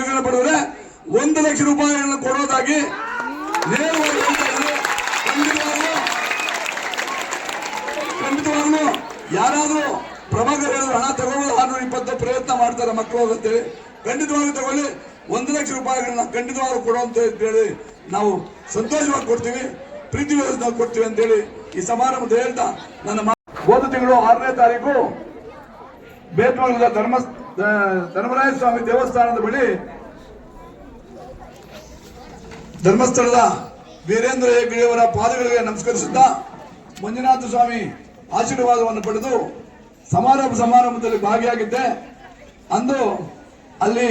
ಅಂಗಗಳ ಪಡೆದರೆ ಒಂದು ಲಕ್ಷ ರೂಪಾಯಿಗಳನ್ನು ಕೊಡೋದಾಗಿ ಖಂಡಿತವಾಗ್ಲು. ಯಾರಾದ್ರೂ ಪ್ರಭಾಕರ್ ಹೇಳಿದ್ರು ಹಣ ತಗೋಬಹುದು ಆರ್ನೂರ ಇಪ್ಪತ್ತು ಪ್ರಯತ್ನ ಮಾಡ್ತಾರೆ ಮಕ್ಕಳು ಅಂತೇಳಿ ಖಂಡಿತವಾಗ್ಲೂ ತಗೊಳ್ಳಿ. ಒಂದು ಲಕ್ಷ ರೂಪಾಯಿಗಳನ್ನ ಖಂಡಿತವಾಗ್ಲೂ ಕೊಡುವಂತ ಹೇಳಿ ನಾವು ಸಂತೋಷವಾಗಿ ಕೊಡ್ತೀವಿ, ಪ್ರೀತಿ ಕೊಡ್ತೀವಿ ಅಂತೇಳಿ ಈ ಸಮಾರಂಭದ ಹೇಳ್ತಾ ನನ್ನ ಹೋದ ತಿಂಗಳು ಆರನೇ ತಾರೀಕು ಬೇತ್ಮಂಗಲದ ಧರ್ಮ ಧರ್ಮರಾಯ ಸ್ವಾಮಿ ದೇವಸ್ಥಾನದ ಬಳಿ ಧರ್ಮಸ್ಥಳದ ವೀರೇಂದ್ರ ಹೆಗ್ಗಡೆಯವರ ಪಾದಗಳಿಗೆ ನಮಸ್ಕರಿಸುತ್ತಾ ಮಂಜುನಾಥ ಸ್ವಾಮಿ ಆಶೀರ್ವಾದವನ್ನು ಪಡೆದು ಸಮಾರಂಭ ಸಮಾರಂಭದಲ್ಲಿ ಭಾಗಿಯಾಗಿದ್ದೆ. ಅಂದು ಅಲ್ಲಿ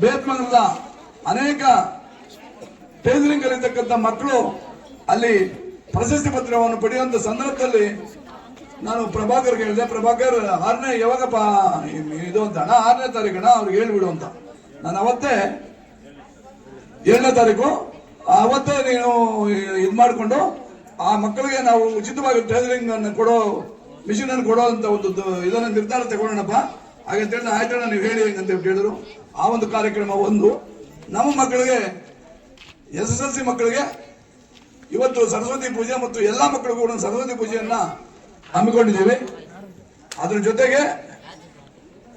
ಬೇತ್ಮಂಗಲದ ಅನೇಕ ಟೇಲರಿಂಗ್ ಅಲ್ಲಿರ್ತಕ್ಕಂಥ ಮಕ್ಕಳು ಅಲ್ಲಿ ಪ್ರಶಸ್ತಿ ಪತ್ರವನ್ನು ಪಡೆಯುವಂತ ಸಂದರ್ಭದಲ್ಲಿ ನಾನು ಪ್ರಭಾಕರ್ ಹೇಳಿದೆ ಪ್ರಭಾಕರ್, ಆರನೇ ಯಾವಾಗಪ್ಪ ಇದು ಅಂತ ಅಣ್ಣ ಆರನೇ ತಾರೀಕಣ್ಣ ಅವ್ರಿಗೆ ಹೇಳ್ಬಿಡು ಅಂತ. ನಾನು ಅವತ್ತೇ ಏಳನೇ ತಾರೀಕು, ಅವತ್ತೇ ನೀನು ಇದು ಮಾಡಿಕೊಂಡು ಆ ಮಕ್ಕಳಿಗೆ ನಾವು ಉಚಿತವಾಗಿ ಟೈಲರಿಂಗ್ ಅನ್ನು ಕೊಡೋ ಮಿಷಿನ್ ಅನ್ನು ಕೊಡೋ ಅಂತ ಒಂದು ಇದನ್ನು ನಿರ್ಧಾರ ತಗೊಳ್ಳೋಣಪ್ಪ. ಹಾಗಂತೇಳಿ ಆಯ್ತಣ್ಣ, ನೀವು ಹೇಳಿ ಅಂತ ಹೇಳಿದ್ರು. ಆ ಒಂದು ಕಾರ್ಯಕ್ರಮ ಒಂದು. ನಮ್ಮ ಮಕ್ಕಳಿಗೆ, ಎಸ್ ಎಸ್ ಎಲ್ ಸಿ ಮಕ್ಕಳಿಗೆ, ಇವತ್ತು ಸರಸ್ವತಿ ಪೂಜೆ ಮತ್ತು ಎಲ್ಲಾ ಮಕ್ಕಳಿಗೂ ಸರಸ್ವತಿ ಪೂಜೆಯನ್ನ ಹಮ್ಮಿಕೊಂಡಿದ್ದೇವೆ. ಅದರ ಜೊತೆಗೆ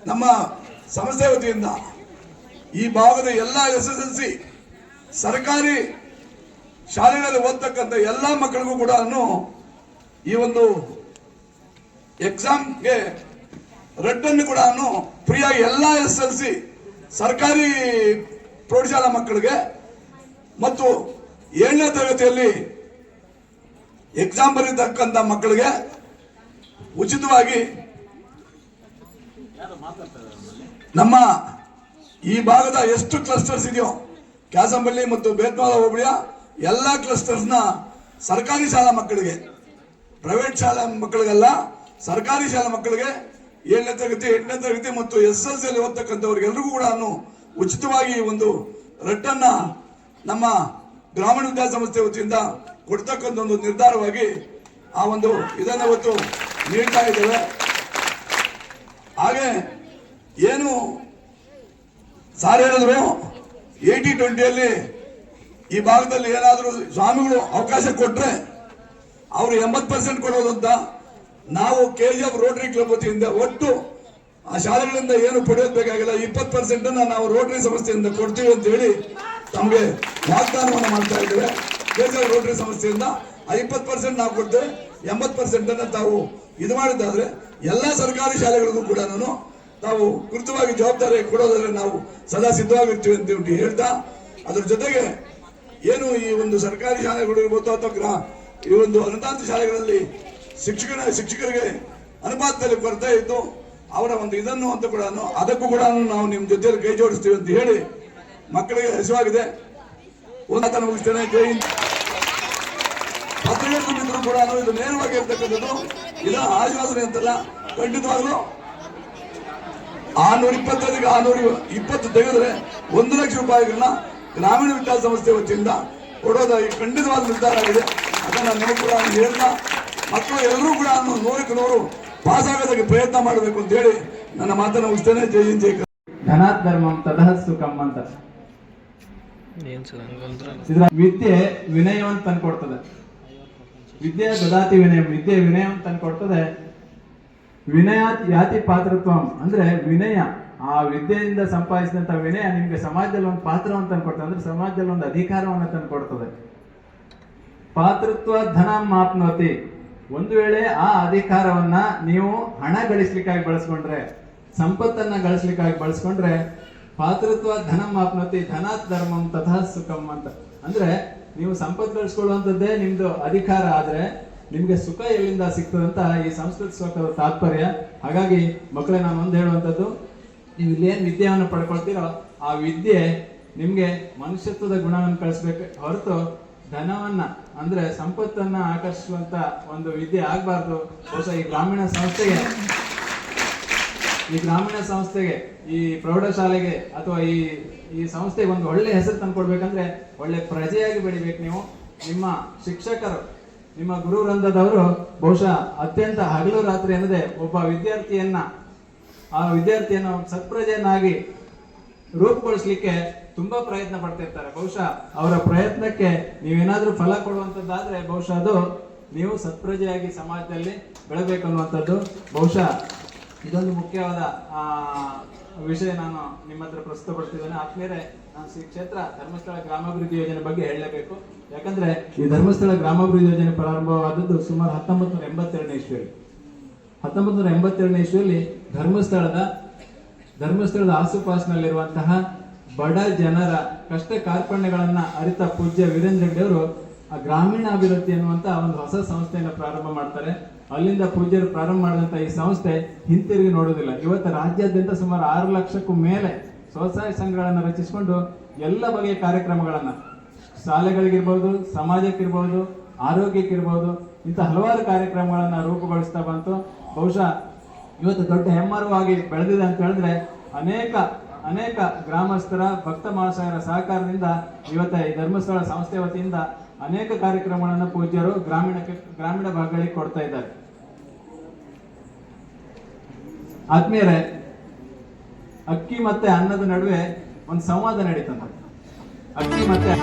ನಮ್ಮ ಸಂಸ್ಥೆ ವತಿಯಿಂದ ಈ ಭಾಗದ ಎಲ್ಲ ಎಸ್ ಎಸ್ ಎಲ್ ಸಿ ಸರ್ಕಾರಿ ಶಾಲೆಗಳಲ್ಲಿ ಓದ್ತಕ್ಕಂಥ ಎಲ್ಲ ಮಕ್ಕಳಿಗೂ ಕೂಡ ಈ ಒಂದು ಎಕ್ಸಾಮ್ಗೆ ಅನ್ನು ಕೂಡ ಫ್ರೀಯಾಗಿ ಎಲ್ಲ ಎಸ್ ಎಲ್ ಸಿ ಸರ್ಕಾರಿ ಪ್ರೌಢಶಾಲಾ ಮಕ್ಕಳಿಗೆ ಮತ್ತು ಏಳನೇ ತರಗತಿಯಲ್ಲಿ ಎಕ್ಸಾಮ್ ಬರೀತಕ್ಕಂಥ ಮಕ್ಕಳಿಗೆ ಉಚಿತವಾಗಿ ನಮ್ಮ ಈ ಭಾಗದ ಎಷ್ಟು ಕ್ಲಸ್ಟರ್ಸ್ ಇದೆಯೋ, ಕ್ಯಾಸಂಬಳ್ಳಿ ಮತ್ತು ಬೇತ್ಮಾಲ ಹೋಬಳಿಯ ಎಲ್ಲ ಕ್ಲಸ್ಟರ್ಸ್ನ ಸರ್ಕಾರಿ ಶಾಲಾ ಮಕ್ಕಳಿಗೆ ಪ್ರೈವೇಟ್ ಶಾಲಾ ಮಕ್ಕಳಿಗೆಲ್ಲ, ಸರ್ಕಾರಿ ಶಾಲಾ ಮಕ್ಕಳಿಗೆ ಏಳನೇ ತರಗತಿ, ಎಂಟನೇ ತರಗತಿ ಮತ್ತು ಎಸ್ ಎಲ್ ಸಿಯಲ್ಲಿ ಓದ್ತಕ್ಕಂಥವ್ರಿಗೆಲ್ರಿಗೂ ಕೂಡ ಉಚಿತವಾಗಿ ಒಂದು ರಟ್ಟನ್ನು ನಮ್ಮ ಗ್ರಾಮೀಣ ವಿದ್ಯಾಸಂಸ್ಥೆ ವತಿಯಿಂದ ಕೊಡ್ತಕ್ಕಂಥ ಒಂದು ನಿರ್ಧಾರವಾಗಿ ಆ ಒಂದು ಇದನ್ನು ಇವತ್ತು ನೀಡ್ತಾ ಇದ್ದೇವೆ. ಹಾಗೆ ಏನು ಸಾರ್ ಹೇಳಿದ್ರು? ಏಯ್ಟಿ ಟ್ವೆಂಟಿಯಲ್ಲಿ ಈ ಭಾಗದಲ್ಲಿ ಏನಾದರೂ ಸ್ವಾಮಿಗಳು ಅವಕಾಶ ಕೊಟ್ಟರೆ ಅವರು ಎಂಬತ್ತು ಪರ್ಸೆಂಟ್ ಕೊಡೋದು ಅಂತ ನಾವು K G F rotary club ವತಿಯಿಂದ ಒಟ್ಟು ಆ ಶಾಲೆಗಳಿಂದ ಏನು ಪಡೆಯೋದು ಬೇಕಾಗಿಲ್ಲ, ಇಪ್ಪತ್ತು ಪರ್ಸೆಂಟ್ ನಾವು ರೋಟರಿ ಸಂಸ್ಥೆಯಿಂದ ಕೊಡ್ತೀವಿ ಅಂತ ಹೇಳಿ ತಮಗೆ ವಾಗ್ದಾನವನ್ನು ಮಾಡ್ತಾ ಇದ್ದೇವೆ. ಕೆ ಜಿ ಎಫ್ ರೋಟರಿ ಸಂಸ್ಥೆಯಿಂದ ಆ ಇಪ್ಪತ್ತು ಪರ್ಸೆಂಟ್ ನಾವು ಕೊಡ್ತೇವೆ ಎಂಬತ್ತು ಪರ್ಸೆಂಟ್ ಅನ್ನ ತಾವು ಇದು ಮಾಡಿದ್ದಾದ್ರೆ ಎಲ್ಲಾ ಸರ್ಕಾರಿ ಶಾಲೆಗಳಿಗೂ ಕೂಡ ನಾನು ತಾವು ಕೃತವಾಗಿ ಜವಾಬ್ದಾರಿ ಕೊಡೋದಾದ್ರೆ ನಾವು ಸದಾ ಸಿದ್ಧವಾಗಿರ್ತೀವಿ ಅಂತ ಹೇಳಿ ಹೇಳ್ತಾ, ಅದ್ರ ಜೊತೆಗೆ ಏನು ಈ ಒಂದು ಸರ್ಕಾರಿ ಶಾಲೆಗಳು ಇರ್ಬೋದು ಅಥವಾ ಗ್ರಾ, ಈ ಒಂದು ಅನುದಾನಿತ ಶಾಲೆಗಳಲ್ಲಿ ಶಿಕ್ಷಕರ ಶಿಕ್ಷಕರಿಗೆ ಅನುಪಾತದಲ್ಲಿ ಕೊರತೆ ಇದ್ದು ಅವರ ಒಂದು ಇದನ್ನು ಅಂತ ಕೂಡ ಅದಕ್ಕೂ ಕೂಡ ನಾವು ನಿಮ್ಮ ಜೊತೆಯಲ್ಲಿ ಕೈ ಜೋಡಿಸ್ತೀವಿ ಅಂತ ಹೇಳಿ ಮಕ್ಕಳಿಗೆ ಹಸಿವಾಗಿದೆ. ಒಂದು ಮುಗಿಸ್ತೇನೆ. ಜೈ ಪತ್ರಿಕೆ ಕೂಡ ಇದು ನೇರವಾಗಿ ಇರ್ತಕ್ಕಂಥದ್ದು ಇದು ಆಶ್ವಾಸನೆ ಅಂತಲ್ಲ ಖಂಡಿತವಾಗ್ಲೂ. ಆರ್ನೂರ ಇಪ್ಪತ್ತೈದು ಆರ್ನೂರ ಇಪ್ಪತ್ತು ತೆಗೆದ್ರೆ ಒಂದು ಲಕ್ಷ ರೂಪಾಯಿಗಳನ್ನ ಗ್ರಾಮೀಣ ವಿಕಾಸ ಸಂಸ್ಥೆ ವತಿಯಿಂದ ಕೊಡೋದಾಗಿ ಖಂಡಿತವಾದ ನಿರ್ಧಾರ ಆಗಿದೆ. ಅದನ್ನ ನೀವು ಕೂಡ ಹೇಳ್ತಾ ಮಕ್ಕಳು ಎಲ್ಲರೂ ಕೂಡ ನೂರಕ್ಕೆ ನೂರು ಪಾಸ್ ಆಗೋದಕ್ಕೆ ಪ್ರಯತ್ನ ಮಾಡಬೇಕು ಅಂತ ಹೇಳಿ ನನ್ನ ಮಾತನ್ನು ಮುಗಿಸ್ತೇನೆ. ಜೈ ಜೈ. ಧನಾತ್ ಧರ್ಮಂ ತದಹ ಸುಖಂ ಅಂತ ವಿದ್ಯೆ ವಿನಯವನ್ನು ತಂದ್ಕೊಡ್ತದೆ. ವಿದ್ಯೆ ದದಾತಿ ವಿನಯ, ವಿದ್ಯೆ ವಿನಯವನ್ನು ತಂದ್ಕೊಡ್ತದೆ ವಿನಯ ಯಾತಿ ಪಾತ್ರತ್ವಂ? ಅಂದ್ರೆ ವಿನಯ, ಆ ವಿದ್ಯೆಯಿಂದ ಸಂಪಾದಿಸಿದಂತ ವಿನಯ ನಿಮ್ಗೆ ಸಮಾಜದಲ್ಲಿ ಒಂದು ಪಾತ್ರವನ್ನು ತಂದ್ಕೊಡ್ತದೆ ಅಂದ್ರೆ ಸಮಾಜದಲ್ಲಿ ಒಂದು ಅಧಿಕಾರವನ್ನು ತಂದ್ಕೊಡ್ತದೆ ಪಾತೃತ್ವ ಧನ ಮಾಪ್ನೋತಿ ಒಂದು ವೇಳೆ ಆ ಅಧಿಕಾರವನ್ನ ನೀವು ಹಣ ಗಳಿಸ್ಲಿಕ್ಕಾಗಿ ಬಳಸ್ಕೊಂಡ್ರೆ, ಸಂಪತ್ತನ್ನ ಗಳಿಸ್ಲಿಕ್ಕಾಗಿ ಬಳಸ್ಕೊಂಡ್ರೆ ಪಾತೃತ್ವ ಧನ ಮಾಪ್ನೋತಿ ಧನಾತ್ ಧರ್ಮಂ ತಥಾ ಸುಖಂ ಅಂತ. ಅಂದ್ರೆ ನೀವು ಸಂಪತ್ತು ಗಳಿಸ್ಕೊಳ್ಳುವಂಥದ್ದೇ ನಿಮ್ದು ಅಧಿಕಾರ ಆದ್ರೆ ನಿಮ್ಗೆ ಸುಖ ಎಲ್ಲಿಂದ ಸಿಗ್ತದಂತ ಈ ಸಂಸ್ಕೃತ ಶ್ಲೋಕದ ತಾತ್ಪರ್ಯ. ಹಾಗಾಗಿ ಮಕ್ಕಳೇ, ನಾನು ಒಂದು ಹೇಳುವಂಥದ್ದು. ನೀವು ಏನು ವಿದ್ಯೆಯನ್ನು ಪಡ್ಕೊಳ್ತೀರೋ, ಆ ವಿದ್ಯೆ ನಿಮ್ಗೆ ಮನುಷ್ಯತ್ವದ ಗುಣವನ್ನು ಕಳಿಸ್ಬೇಕು. ಹೊರತು ಧನವನ್ನ, ಅಂದ್ರೆ ಸಂಪತ್ತನ್ನ ಆಕರ್ಷಿಸುವಂತ ಒಂದು ವಿದ್ಯೆ ಆಗ್ಬಾರ್ದು. ಬಹುಶಃ ಈ ಗ್ರಾಮೀಣ ಸಂಸ್ಥೆಗೆ ಈ ಗ್ರಾಮೀಣ ಸಂಸ್ಥೆಗೆ, ಈ ಪ್ರೌಢಶಾಲೆಗೆ ಅಥವಾ ಈ ಈ ಸಂಸ್ಥೆಗೆ ಒಂದು ಒಳ್ಳೆ ಹೆಸರು ತಂದ್ಕೊಡ್ಬೇಕಂದ್ರೆ ಒಳ್ಳೆ ಪ್ರಜೆಯಾಗಿ ಬೆಳಿಬೇಕು ನೀವು. ನಿಮ್ಮ ಶಿಕ್ಷಕರು, ನಿಮ್ಮ ಗುರು ವೃಂದದವರು ಬಹುಶಃ ಅತ್ಯಂತ ಹಗಲು ರಾತ್ರಿ ಅನ್ನದೆ ಒಬ್ಬ ವಿದ್ಯಾರ್ಥಿಯನ್ನ, ಆ ವಿದ್ಯಾರ್ಥಿಯನ್ನು ಸತ್ಪ್ರಜೆಯನ್ನಾಗಿ ರೂಪುಗೊಳಿಸ್ಲಿಕ್ಕೆ ತುಂಬಾ ಪ್ರಯತ್ನ ಪಡ್ತಿರ್ತಾರೆ. ಬಹುಶಃ ಅವರ ಪ್ರಯತ್ನಕ್ಕೆ ನೀವೇನಾದ್ರೂ ಫಲ ಕೊಡುವಂತದ್ದಾದ್ರೆ ಬಹುಶಃ ಅದು ನೀವು ಸತ್ಪ್ರಜೆಯಾಗಿ ಸಮಾಜದಲ್ಲಿ ಬೆಳಬೇಕು ಅನ್ನುವಂಥದ್ದು ಬಹುಶಃ ಇದೊಂದು ಮುಖ್ಯವಾದ ವಿಷಯ ನಾನು ನಿಮ್ಮ ಹತ್ರ ಪ್ರಸ್ತುತಪಡ್ತಿದ್ದೇನೆ. ಆದ್ಮೇಲೆ ನಾನು ಶ್ರೀ ಕ್ಷೇತ್ರ ಧರ್ಮಸ್ಥಳ ಗ್ರಾಮಾಭಿವೃದ್ಧಿ ಯೋಜನೆ ಬಗ್ಗೆ ಹೇಳಲೇಬೇಕು ಯಾಕಂದ್ರೆ ಈ ಧರ್ಮಸ್ಥಳ ಗ್ರಾಮಾಭಿವೃದ್ಧಿ ಯೋಜನೆ ಪ್ರಾರಂಭವಾದದ್ದು ಸುಮಾರು ಹತ್ತೊಂಬತ್ತು ನೂರ ಎಂಬತ್ತೆರಡನೇ ಇಸ್ವಿಯಲ್ಲಿ. ಹತ್ತೊಂಬತ್ತು ನೂರ ಎಂಬತ್ತೆರಡನೇ ಇಸ್ವಿಯಲ್ಲಿ ಧರ್ಮಸ್ಥಳದ ಧರ್ಮಸ್ಥಳದ ಆಸುಪಾಸಿನಲ್ಲಿರುವಂತಹ ಬಡ ಜನರ ಕಷ್ಟ ಕಾರ್ಪಣ್ಯಗಳನ್ನ ಅರಿತ ಪೂಜ್ಯ ವೀರೇಂದ್ರ ರೆಡ್ಡಿ ಅವರು ಆ ಗ್ರಾಮೀಣ ಅಭಿವೃದ್ಧಿ ಅನ್ನುವಂತ ಒಂದು ಹೊಸ ಸಂಸ್ಥೆಯನ್ನು ಪ್ರಾರಂಭ ಮಾಡ್ತಾರೆ. ಅಲ್ಲಿಂದ ಪೂಜ್ಯರು ಪ್ರಾರಂಭ ಮಾಡಿದಂತ ಈ ಸಂಸ್ಥೆ ಹಿಂತಿರುಗಿ ನೋಡೋದಿಲ್ಲ ಇವತ್ತು ರಾಜ್ಯಾದ್ಯಂತ ಸುಮಾರು ಆರು ಲಕ್ಷಕ್ಕೂ ಮೇಲೆ ಸ್ವಸಹಾಯ ಸಂಘಗಳನ್ನು ರಚಿಸಿಕೊಂಡು ಎಲ್ಲ ಬಗೆಯ ಕಾರ್ಯಕ್ರಮಗಳನ್ನು ಶಾಲೆಗಳಿಗಿರ್ಬೋದು, ಸಮಾಜಕ್ಕಿರ್ಬೋದು, ಆರೋಗ್ಯಕ್ಕಿರ್ಬೋದು ಇಂಥ ಹಲವಾರು ಕಾರ್ಯಕ್ರಮಗಳನ್ನು ರೂಪುಗೊಳಿಸ್ತಾ ಬಂತು. ಬಹುಶಃ ಇವತ್ತು ದೊಡ್ಡ ಹೆಮ್ಮರವಾಗಿ ಬೆಳೆದಿದೆ ಅಂತ ಹೇಳಿದ್ರೆ ಅನೇಕ ಅನೇಕ ಗ್ರಾಮಸ್ಥರ, ಭಕ್ತ ಮಹಾಶಯರ ಸಹಕಾರದಿಂದ ಇವತ್ತ ಈ ಧರ್ಮಸ್ಥಳ ಸಂಸ್ಥೆ ವತಿಯಿಂದ ಅನೇಕ ಕಾರ್ಯಕ್ರಮಗಳನ್ನು ಪೂಜ್ಯರು ಗ್ರಾಮೀಣ ಗ್ರಾಮೀಣ ಭಾಗಗಳಿಗೆ ಕೊಡ್ತಾ ಇದ್ದಾರೆ. ಆದ್ಮೇಲೆ ಅಕ್ಕಿ ಮತ್ತೆ ಅನ್ನದ ನಡುವೆ ಒಂದು ಸಂವಾದ ನಡೀತಂತೆ. ಅಕ್ಕಿ ಮತ್ತೆ